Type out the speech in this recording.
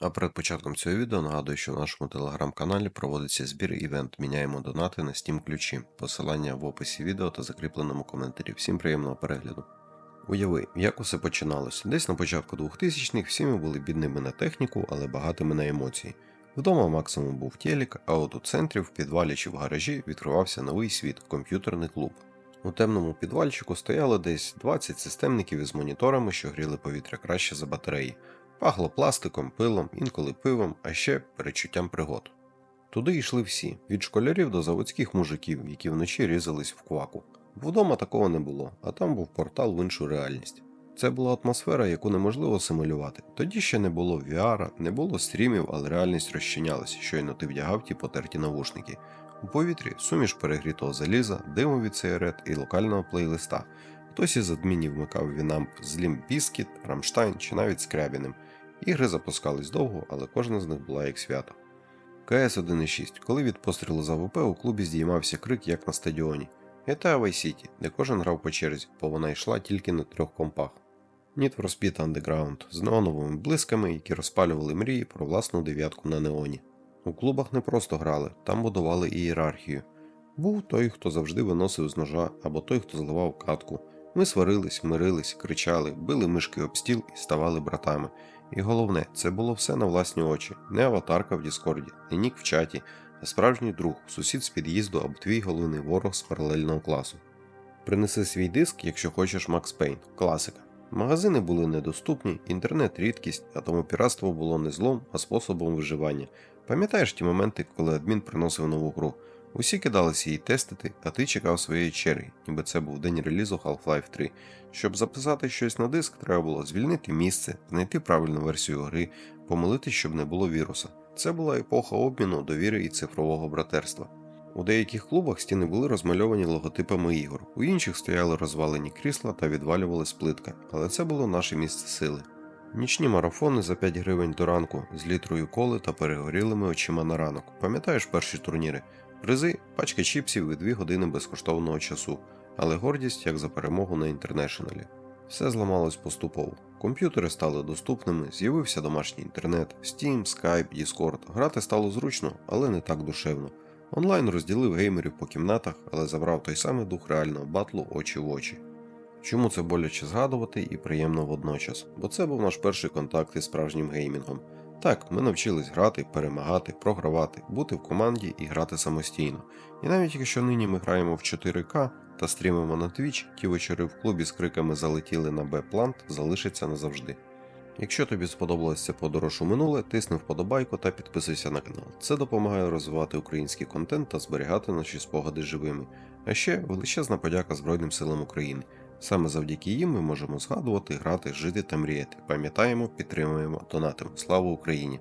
А перед початком цього відео нагадую, що в нашому телеграм-каналі проводиться збір івент Міняємо донати на Steam ключі. Посилання в описі відео та закріпленому коментарі. Всім приємного перегляду. Уяви, як усе починалось. Десь на початку 2000-х всі ми були бідними на техніку, але багатими на емоції. Вдома максимум був телек, а от у центрі, в підвалі чи в гаражі відкривався новий світ комп'ютерний клуб. У темному підвальчику стояло десь 20 системників із моніторами, що гріли повітря краще за батареї. Пахло пластиком, пилом, інколи пивом, а ще перечуттям пригод. Туди йшли всі, від школярів до заводських мужиків, які вночі різались в кваку. Вдома такого не було, а там був портал в іншу реальність. Це була атмосфера, яку неможливо симулювати. Тоді ще не було VR, не було стрімів, але реальність розчинялась, щойно ти вдягав ті потерті навушники. У повітрі суміш перегрітого заліза, диму від сигарет і локального плейлиста. Хтось із адмінів вмикав Вінамп з Bizkit, Рамштайн чи навіть Скрябіним. Ігри запускались довго, але кожна з них була як свято. КС 1.6. Коли від пострілу з АВП у клубі здіймався крик, як на стадіоні. GTA Vice City, де кожен грав по черзі, бо вона йшла тільки на трьох компах. Need for Speed Underground з неоновими блисками, які розпалювали мрії про власну дев'ятку на неоні. У клубах не просто грали, там будували ієрархію. Був той, хто завжди виносив з ножа, або той, хто зливав катку. Ми сварились, мирились, кричали, били мишки об стіл і ставали братами. І головне, це було все на власні очі, не аватарка в Діскорді, не нік в чаті, а справжній друг, сусід з під'їзду або твій головний ворог з паралельного класу. Принеси свій диск, якщо хочеш Макс Пейн, класика. Магазини були недоступні, інтернет рідкість, а тому піратство було не злом, а способом виживання. Пам'ятаєш ті моменти, коли адмін приносив нову гру? Усі кидалися її тестити, а ти чекав своєї черги, ніби це був день релізу Half-Life 3. Щоб записати щось на диск, треба було звільнити місце, знайти правильну версію гри, помилитись, щоб не було віруса. Це була епоха обміну, довіри і цифрового братерства. У деяких клубах стіни були розмальовані логотипами ігор, у інших стояли розвалені крісла та відвалювалась плитка, але це було наше місце сили. Нічні марафони за 5 гривень до ранку з літрою коли та перегорілими очима на ранок. Пам'ятаєш перші турніри? Призи, пачка чіпсів і 2 години безкоштовного часу, але гордість як за перемогу на інтернешналі. Все зламалось поступово. Комп'ютери стали доступними, з'явився домашній інтернет, Steam, Skype, Discord. Грати стало зручно, але не так душевно. Онлайн розділив геймерів по кімнатах, але забрав той самий дух реального батлу очі в очі. Чому це боляче згадувати і приємно водночас? Бо це був наш перший контакт із справжнім геймінгом. Так, ми навчились грати, перемагати, програвати, бути в команді і грати самостійно. І навіть якщо нині ми граємо в 4К та стрімимо на Twitch, ті вечори в клубі з криками залетіли на Б-плант залишаться назавжди. Якщо тобі сподобалася подорож у минуле, тисни вподобайку та підписуйся на канал. Це допомагає розвивати український контент та зберігати наші спогади живими. А ще величезна подяка Збройним силам України. Саме завдяки їм ми можемо згадувати, грати, жити та мріяти. Пам'ятаємо, підтримуємо, донатимо. Слава Україні!